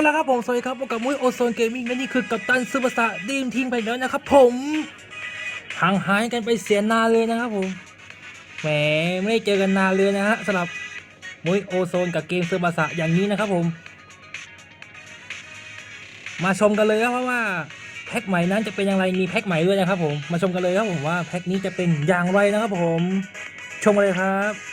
แล้วครับผมสวัสดีครับพบกับมุ้ยโอโซนเกมมิ่งและนี่คือกัปตันซูเปอร์สตาร์ดีมทีมไปแล้วนะครับผมห่างหายกันไปเสียนานเลยนะครับผมแหมไม่ได้เจอกันนานเลยนะฮะสำหรับมุ้ยโอโซนกับเกมซูเปอร์สตาร์อย่างนี้นะครับผม มาชมกันเลยครับว่าแพ็คใหม่นั้นจะเป็นอย่างไรมีแพ็คใหม่ด้วยนะครับผมมาชมกันเลยครับผมว่าแพ็คนี้จะเป็นอย่างไรนะครับผมชมกันเลยครับ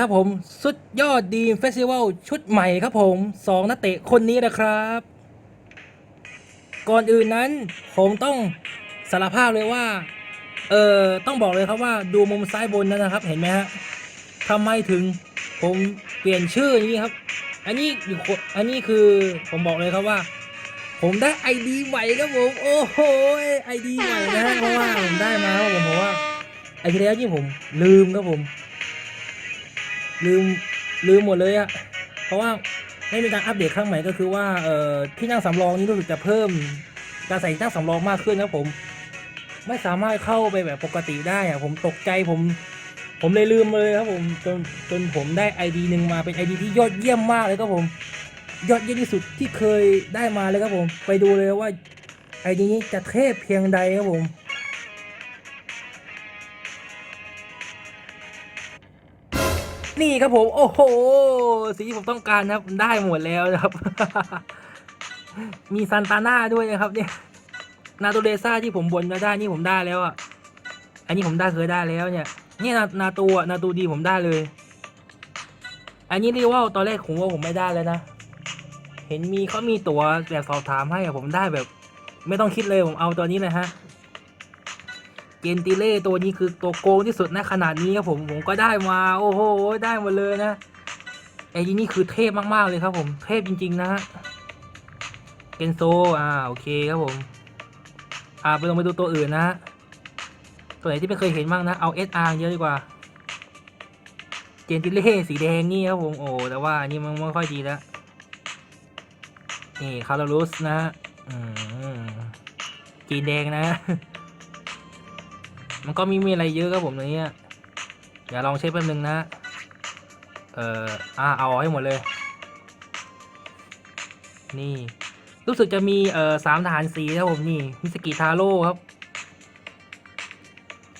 ครับผม สุดยอดดีมเฟสติวัลชุดใหม่ครับผมสองนักเตะคนนี้นะครับ ก่อนอื่นนั้นผมต้องสารภาพเลยว่า เออต้องบอกเลยครับว่าดูมุมซ้ายบนนั้นนะครับ เห็นไหมฮะทำไมถึงผมเปลี่ยนชื่ออนี้ครับ อันนี้อยู่คนอันนี้คือผมบอกเลยครับว่า ผมได้ไอดีใหม่ครับผมโอ้โหไอดีใหม่นะฮะเพราะว่าผมได้มาครับผมเพราะว่าไอทีแล้วนี่ผมลืมครับผม ลืมลืมหมดเลยอะเพราะว่าไม่มีการอัปเดตครั้งใหม่ก็คือว่าเอ่อที่นั่งสำรองนี่รู้สึกจะเพิ่มการใส่ที่นั่งสำรองมากขึ้นนะผม ไม่สามารถเข้าไปแบบปกติได้อะผมตกใจผม ผมเลยลืมเลยครับผมจนจนผมได้ไอดีหนึ่งมาเป็นไอดีที่ยอดเยี่ยมมากเลยครับผม ยอดเยี่ยมที่สุดที่เคยได้มาเลยครับผม ไปดูเลยว่าไอดีนี้จะเทพเพียงใดครับผม นี่ครับผม โอ้โหสีที่ผมต้องการนะครับได้หมดแล้วนะครับ มีซันตาน่าด้วยนะครับ เนี่ยนาโตเดซ่าที่ผมบนมาได้นี่ผมได้แล้วอะอันนี้ผมได้เคยได้แล้วเนี่ยนี่นานาตัวนาตูดีผมได้เลย อันนี้เรียกว่าตอนแรกผมว่าผมไม่ได้แล้วนะเห็นมีเขามีตัวแบบสอบถามให้ผมได้แบบ ไม่ต้องคิดเลยผมเอาตัวนี้เลยฮะ เกนติเล่ตัวนี้คือตัวโกงที่สุดนะขนาดนี้ครับผมผมก็ได้มา โอ้โห ได้หมดเลยนะไอ้นี่นี่คือเทพมากๆเลยครับผมเทพจริง ๆ นะฮะเกนโซอ่าโอเคครับผม อ่าไปลองไปดูตัวอื่นนะฮะตัวไหนที่ไม่เคยเห็นบ้างนะเอาเอสอาร์เยอะดีกว่า เจนติเล่สีแดงนี่ครับผมโอ้แต่ว่าอันนี้มันไม่ค่อยดีแล้วนี่คาร์ลลุสนะฮะอืมจีนแดงนะ มันก็มีมีอะไรเยอะครับผมในนี้ยเดี๋ยวลองเช็คแป๊บนึงนะเอ่ออ่าเอาให้หมดเลย นี่ รู้สึกจะมีเอ่อสามทหารสีครับผมนี่มิสกิทาโร่ครับ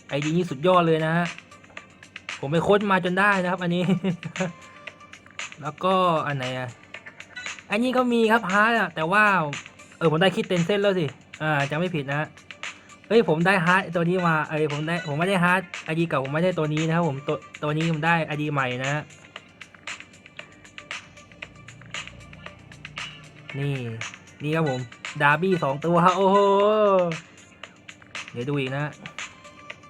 ไอดีนี่สุดยอดเลยนะฮะผมไปค้นมาจนได้นะครับ อันนี้ แล้วก็อันไหนอะอันนี้ก็มีครับฮาร์ดอะแต่ว่า เออผมได้คิดเต็นเส้นแล้วสิ อ่าจะไม่ผิดนะ ฮะเฮ้ยผมได้ฮาร์ดตัวนี้มาเอ้ยผมได้ผมไม่ได้ฮาร์ดไอดีเก่าผมไม่ได้ตัวนี้นะครับผมตัวตัวนี้ผมได้ไอดีใหม่นะ นี่นี่ครับผมดาร์บี้สองตัวโอ้โหเดี๋ยวดูอีกนะ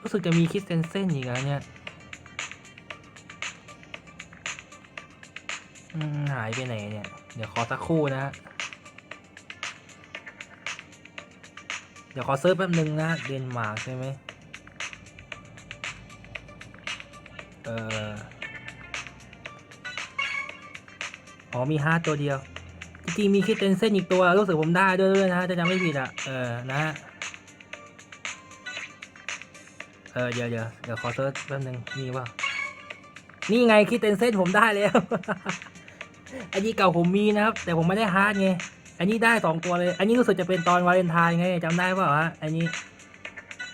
รู้สึกจะมีคิดเซนเซนอีกนะเนี่ยหายไปไหนเนี่ย เดี๋ยวขอสักครู่นะ เดี๋ยวขอเซิร์ชแป๊บนึงนะเดนมาร์กใช่ไหมเอออ๋อมีฮาร์ดตัวเดียว จริงๆมีคิดเตนเส้นอีกตัว รู้สึกผมได้ด้วยด้วยนะจะจำไม่ผิดอะ เออ นะฮะ เออ เดี๋ยวเดี๋ยวเดี๋ยวขอเซิร์ชแป๊บนึงมีเปล่า นี่ไงคิดเตนเส้นผมได้แล้ว อันนี้เก่าผมมีนะครับ แต่ผมไม่ได้ฮาร์ดไง อันนี้ได้สองตัวเลย อันนี้รู้สึกจะเป็นตอนวาเลนไทน์ไงจำได้เปล่าฮะอันนี้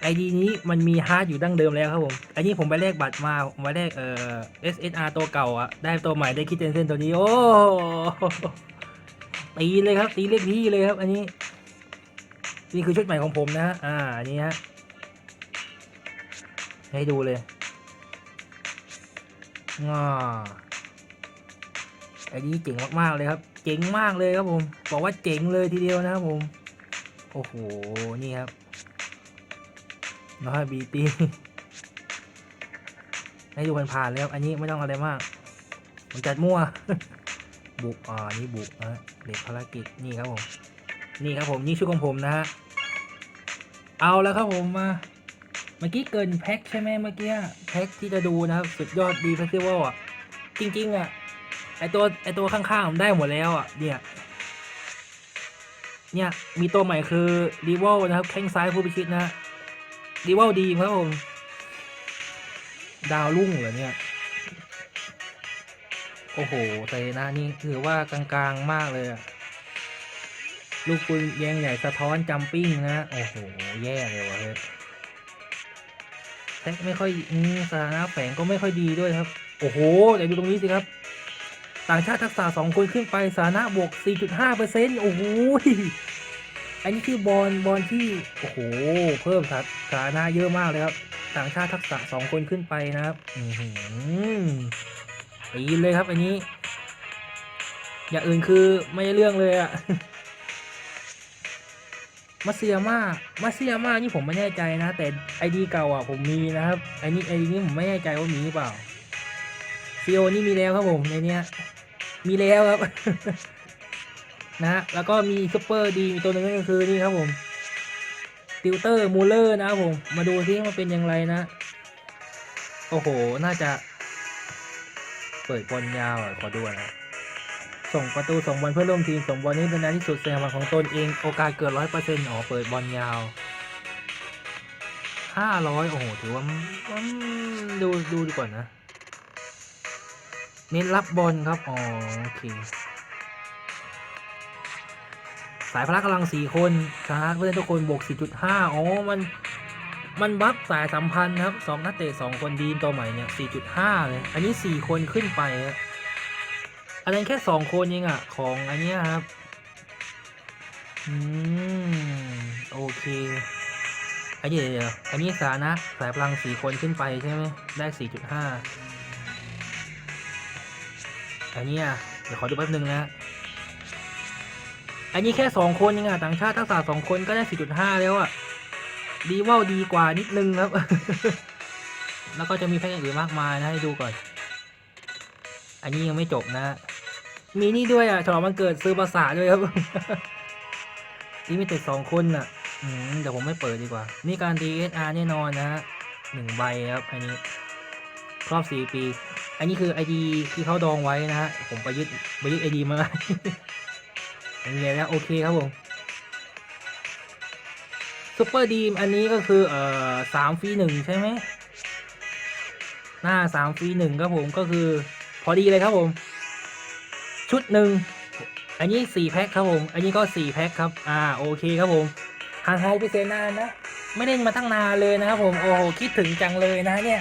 ไอดีนี้มันมีฮาร์ดอยู่ดั้งเดิมแล้วครับผม อันนี้ผมไปแลกบัตรมาผมไปแลกเอ่อ SSR ตัวเก่าอะได้ตัวใหม่ได้คิดเตนเซนตัวนี้ โอ้ตีเลยครับ ตีเล็กพี่เลยครับ อันนี้ นี่คือชุดใหม่ของผมนะฮะ อ่า อันนี้ฮะ ให้ดูเลยง้อไอ้นี้เจ๋งมาก ๆ เลยครับ จ๋งมากเลยครับผม บอกว่าเจ๋งเลยทีเดียวนะครับผม โอ้โห นี่ครับน้อยบีตีให้ดูผ่านๆเลยครับ อันนี้ไม่ต้องอะไรมาก ผมจัดมั่ว บุก อ่า นี่บุกนะเด็กภารกิจ นี่ครับผม นี่ครับผม นี่ชุดของผมนะฮะ เอาแล้วครับผมมา เมื่อกี้เกินแพ็คใช่ไหมเมื่อกี้ แพ็คที่จะดูนะครับ สุดยอดดีเฟสติวัลอะ จริง ๆ อะ ไอตัวไอตัวข้างๆผมได้หมดแล้วอะเนี่ยเนี่ยมีตัวใหม่คือรีวอลนะครับ แข้งซ้ายผู้พิชิตนะรีวอลดีครับผม ดาวรุ่งเหรอเนี่ย โอ้โหแต่นะนี่ถือว่ากลางๆมากเลยอะลูกปืนแยงใหญ่สะท้อนจัมปิ้งนะ โอ้โห แย่เลยวะเฮ้ยแท็กไม่ค่อยอืมสถานะแฝงก็ไม่ค่อยดีด้วยครับ โอ้โหแต่ดูตรงนี้สิครับ ต่างชาติทักษะสองคนขึ้นไปสานะบวก 4.5เปอร์เซ็นต์โอ้โหอันนี้คือบอลบอลที่โอ้โหเพิ่มสถานะเยอะมากเลยครับ ต่างชาติทักษะสองคนขึ้นไปนะครับอือหือปีเลยครับ อันนี้ อย่างอื่นคือไม่เรื่องเลยอะมาเซียมามาเซียมานี่ผมไม่แน่ใจนะ แต่ไอดีเก่าอะผมมีนะครับไอนี้ไอดีนี้ผมไม่แน่ใจว่ามีหรือเปล่าซีโอนี่มีแล้วครับผมในเนี้ย มีแล้วครับ นะฮะแล้วก็มีซูเปอร์ดีมีตัวหนึ่งก็คือนี่ครับผมติวเตอร์มูเลอร์นะครับผม มาดูที่มันเป็นอย่างไรนะ โอ้โห น่าจะ เปิดบอลยาวอะขอดูนะ ส่งประตูส่งบอลเพื่อร่วมทีมส่งบอลนี้เป็นนาที่สุดแสดงควาของตนเองโอกาสเกิดร้อยเปอร์เซ็นต์อ๋อเปิดบอลยาวห้าร้อยโอ้โห ถือว่าดูดูดีกว่านะ เน้นรับบอลครับอ๋อโอเค สายพละกำลังสี่คนชาร์จเพื่อนทุกคนบวก 4.5อ๋อมันมันบัฟสายสัมพันธ์ครับสองนักเตะสองคนดีนตัวใหม่เนี่ย 4.5 เลย อันนี้ 4 คนขึ้นไปครับอันนั้นแค่ 2 คนเองอะของอันเนี้ยครับ อืม โอเคอันนี้เดี๋ยวอันนี้สานะ สายพลัง 4 คนขึ้นไปใช่ไหมได้ 4.5 อันนี้เดี๋ยวขอดูแป๊บนึงนะอันนี้แค่สองคนเองอะต่างชาติทักษะสองคนก็ได้4.5แล้วอะดีว่าดีกว่านิดนึงครับ แล้วก็จะมีแพ็กอื่นมากมายนะให้ดูก่อน อันนี้ยังไม่จบนะ มีนี่ด้วยอะฉลองวันเกิดซื้อภาษาด้วยครับนี่มีแต่สองคนอะเดี๋ยวผมไม่เปิดดีกว่า นี่การ DSR แน่นอนนะฮะหนึ่งใบครับ อันนี้ ครอบสี่ปี อันนี้คือ ID ที่เขาดองไว้นะฮะ ผมไปยึดไปยึด ID มาอันนี้แล้วโอเคครับผมซูเปอร์ดีมอันนี้ก็คือเอ่อสามฟรีหนึ่งใช่ไหม หน้าสามฟรีหนึ่งครับผมก็คือ พอดีเลยครับผม ชุดหนึ่งอันนี้สี่แพ็คครับผม อันนี้ก็สี่แพ็คครับ อ่าโอเคครับผมหางหายไปเซนนานนะ ไม่ได้มาตั้งนานเลยนะครับผม โอ้โหคิดถึงจังเลยนะเนี่ย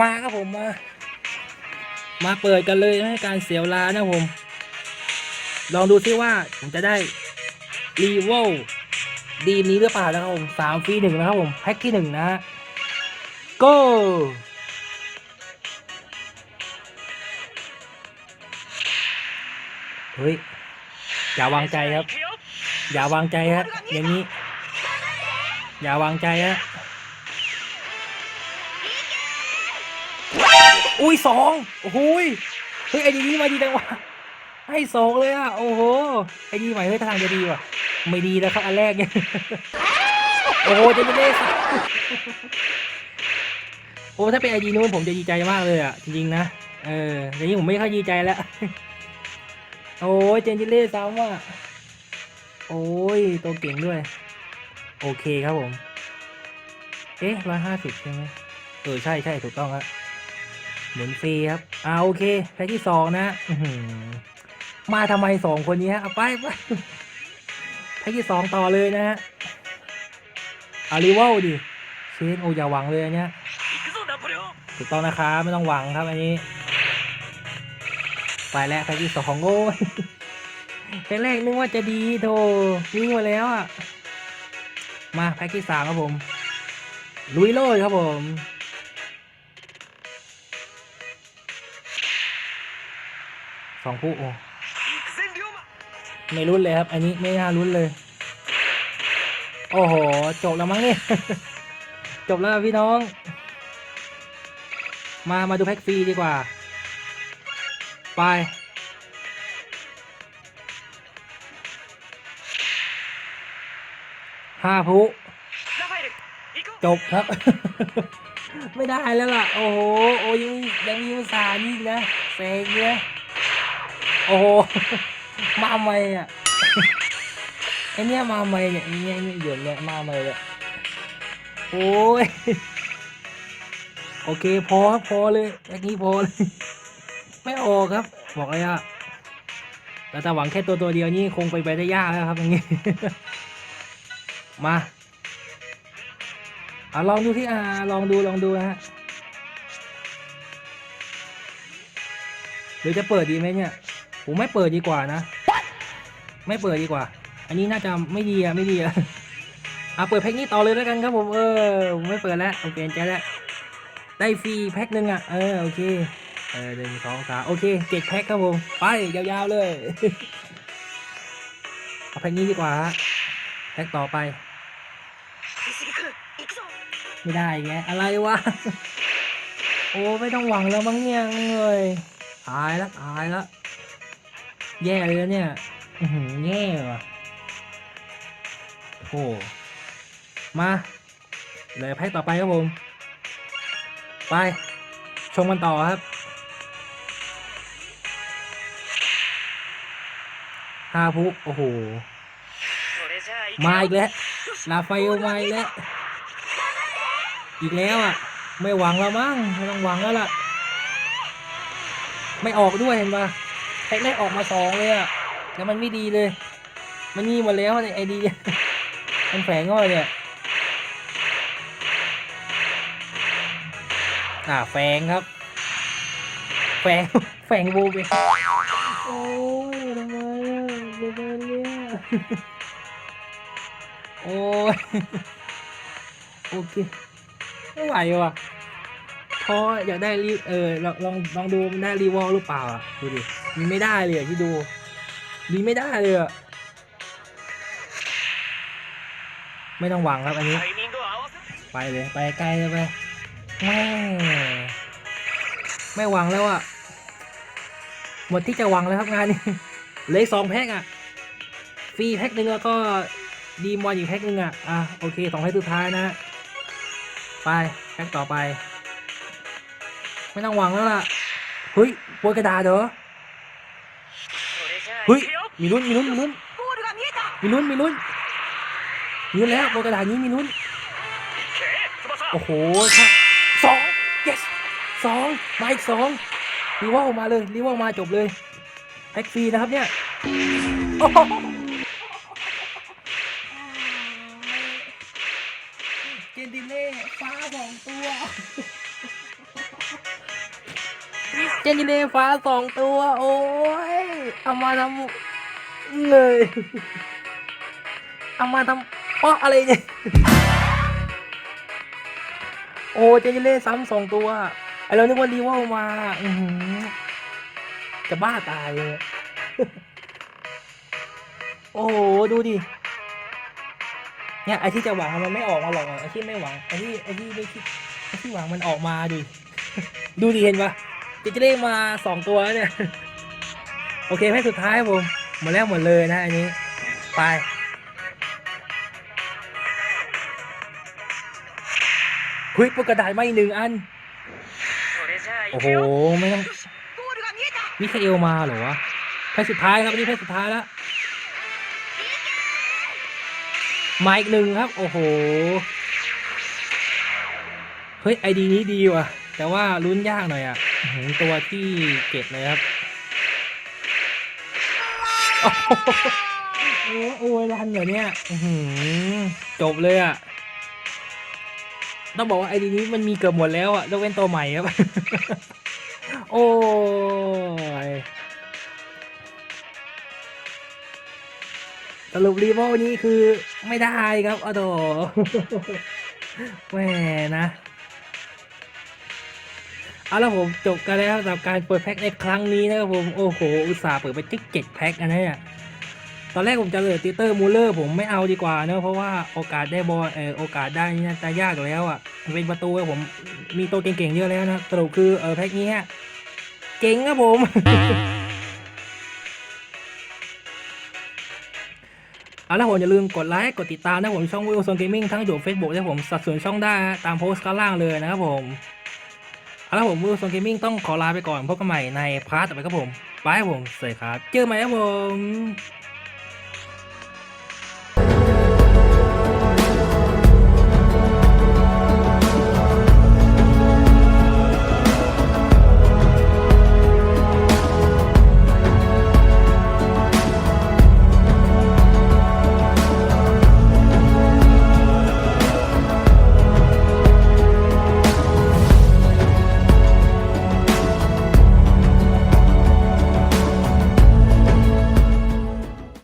มาครับผมมา มาเปิดกันเลยไม่ให้การเสียเวลานะผม ลองดูซิว่าผมจะได้รีโวลดีนี้หรือเปล่านะครับผมสามฟรีหนึ่งนะครับผมแพ็คที่หนึ่งนะโก้เฮ้ย อย่าวางใจครับ อย่าวางใจฮะอย่างนี้ อย่าวางใจฮะ อุ้ยสองโอ้โหยเฮ้ยไอ้ดีนี้มาดีจังวะให้สองเลยอะโอ้โหไอ้ดีใหม่เฮ้ยทางจะดีว่ะไม่ดีแล้วครับอันแรกเนี่ยโอ้โหจนเล่สโอ้ถ้าเป็นไอดีนู้นผมจะดีใจมากเลยอะจริงๆนะเออเดี๋ยวนี้ผมไม่ค่อยดีใจแล้วโอ้ยเจนจิเล่ซ้ำว่ะโอ้ยตัวเก่งด้วย โอเคครับผม เอ๊ะร้อยห้าสิบใช่ไหมเออใช่ใช่ถูกต้องครับ หมุนฟรีครับอ่าโอเคแพ็กที่สองนะมาทำไมสองคนนี้ฮะไปไปแพ็กที่สองต่อเลยนะฮะอาริวอลดิเชนโออย่าหวังเลยเนี้ยถูกต้องนะครับไม่ต้องหวังครับอันนี้ ไปแล้วแพ็กที่สองโอ้ยแพ็กแรกนึกว่าจะดีโถวิ่งมาแล้วอะ มาแพ็กที่สามครับผม ลุยโลดครับผม สองคู่โอ้ไม่รุ้นเลยครับ อันนี้ไม่น่ารุ้นเลย โอ้โห จบแล้วมั้งนี่จบแล้วพี่น้อง มามาดูแพ็กฟรีดีกว่า ไป ห้าผู้จบครับ ไม่ได้แล้วล่ะ โอ้โห โอ้ยยังยังมีภาษานี่นะเซ็งเนี่ย โอ้โห มาใหม่อะไอเนี้ยมาใหม่เนี่ยไอเนี้ยไอเนี่ยหยื่อเนี่ยมาใหม่เลยโอ้ย โอเคพอครับพอเลยอย่างนี้พอเลย ไม่ออกครับ บอกเลยอะแต่ถ้าหวังแค่ตัวตัวเดียวนี่คงไปไปได้ยากแล้วครับอย่างนี้ มาอะลองดูที่อ่าลองดูลองดูนะฮะหรือจะเปิดดีไหมเนี่ย ผมไม่เปิดดีกว่านะ ไม่เปิดดีกว่า อันนี้น่าจะไม่ดีอะไม่ดีอะอะเปิดแพ็กนี้ต่อเลยแล้วกันครับผมเออผมไม่เปิดแล้วโอเคใจแล้วได้ฟรีแพ็กหนึ่งอะเออโอเคเออหนึ่งสองสามโอเคเจ็ดแพ็กครับผมไปยาวๆเลยเอาแพ็กนี้ดีกว่าฮะแพ็กต่อไป ไม่ได้ไงอะไรวะโอ้ไม่ต้องหวังแล้วมั้งเนี่ยเลยตายละตายละ แย่เลยเนี่ยอือแย่ว่ะโอ้มาเลยแพ็กต่อไปครับผม ไปชมกันต่อครับฮาพุโอ้โห มาอีกแล้วลาไฟโอมาอีกแล้ว อีกแล้วอะ ไม่หวังแล้วมั้งไม่ต้องหวังแล้วล่ะ ไม่ออกด้วยเห็นปะ แพ็กได้ออกมาสองเลยอะแล้วมันไม่ดีเลย มันนี่หมดแล้วไอดีมันแฝงเข้ามาเนี่ยอ่าแฝงครับ แฝงแฝงโบเบโอ้ยทำไมอะทำไมเนี่ยโอ้ยโอเคไม่ไหวว่ะพออยากได้รีเออลองลองลองดูมันได้รีวอลหรือเปล่าอะดูดิ มีไม่ได้เลยอะที่ดูมีไม่ได้เลยอะไม่ต้องหวังครับอันนี้ ไปเลยไปไกลเลยไปแม่ไม่หวังแล้วอะหมดที่จะหวังแล้วครับงานนี้เลืออกสองแพ็กอะฟรีแพ็กหนึ่งแล้วก็ดีมอนอีกแพ็กหนึ่งอะอะโอเคสองแพ็กสุดท้ายนะ ไปแพ็กต่อไป ไม่ต้องหวังแล้วล่ะเฮ้ยโปรยกระดาษเหรอ เฮ้ยมีลุ้นมีลุ้นมีลุ้นมีลุ้นมีลุ้นมีลุ้นแล้วโปรยกระดาษนี้มีลุ้นโอ้โหครับสอง yes สองมาอีกสองรีวอลมาเลยรีวอลมาจบเลยแพ็กฟรีนะครับเนี่ยโอ้โหเจนดิเล่ฟ้าสองตัวเจนดิเล่ฟ้าสองตัว โอ้ย เอามาทำเลยเอามาทำเพราะอะไรเนี่ย โอ้เจนจิเล่ซ้ำสองตัวไอเรานึกว่ารีวอลมาอือหือจะบ้าตายเลยโอ้โห ดูดิ เนี่ยไอที่จะหวังมันไม่ออกมาหรอกไอที่ไม่หวังไอที่ไอที่ไม่คิดไอที่หวังมันออกมาดิ ดูดิเห็นปะเจนจิเล่มาสองตัวเนี่ย เคแค่สุดท้ายครับผมหมดแล้วหมดเลยนะอันนี้ ไปเฮ้ยปกกระดาษไมาอีกหนึ่งอัน โอ้โห ไม่ต้องมิคาเอลมาเหรอวะแพ้สุดท้ายครับอันนี่แพ้สุดท้ายแล้วมาอีกหนึ่งครับ โอ้โห เฮ้ยไอดีนี้ดีว่ะ แต่ว่าลุ้นยากหน่อยอะหือตัวที่เก็บเลยครับ โอ้โหโอ้โอ้ยรันเหรอเนี่ยอื้อหือจบเลยอะ ต้องบอกว่าไอดีนี้มันมีเกือบหมดแล้วอะยกเว้นตัวใหม่ครับ โอ้ยสรุปรีโวนี้คือไม่ได้ครับอโดแหมนะ เอาละผมจบกันแล้วสำหรับการเปิดแพ็คในครั้งนี้นะครับผมโอ้โหอุตส่าห์เปิดไปจิ๊กเจ็ดแพ็คอันนี้เนี่ยตอนแรกผมจะเหลือติเตอร์มูลเลอร์ผมไม่เอาดีกว่าเนะเพราะว่าโอกาสได้บอลเออโอกาสได้นี่าจะยากอยู่แล้วอะเป็นประตูผมมีตัวเก่งๆเยอะแล้วนะสรุปคือเออแพ็คนี้ฮะเก่งครับผมเอาละผมอย่าลืมกดไลค์กดติดตามนะผมช่องวิวโซนเกมมิ่งทั้งอยู่ Facebook และผมสัดส่วนช่องได้ตามโพสต์ข้างล่างเลยนะครับผม เอาละผมวิวโซนเกมมิ่งต้องขอลาไปก่อนพบกันใหม่ในพาร์ทต่อไปครับผมบายผมสวัสดีครับ เจอกันใหม่ครับผม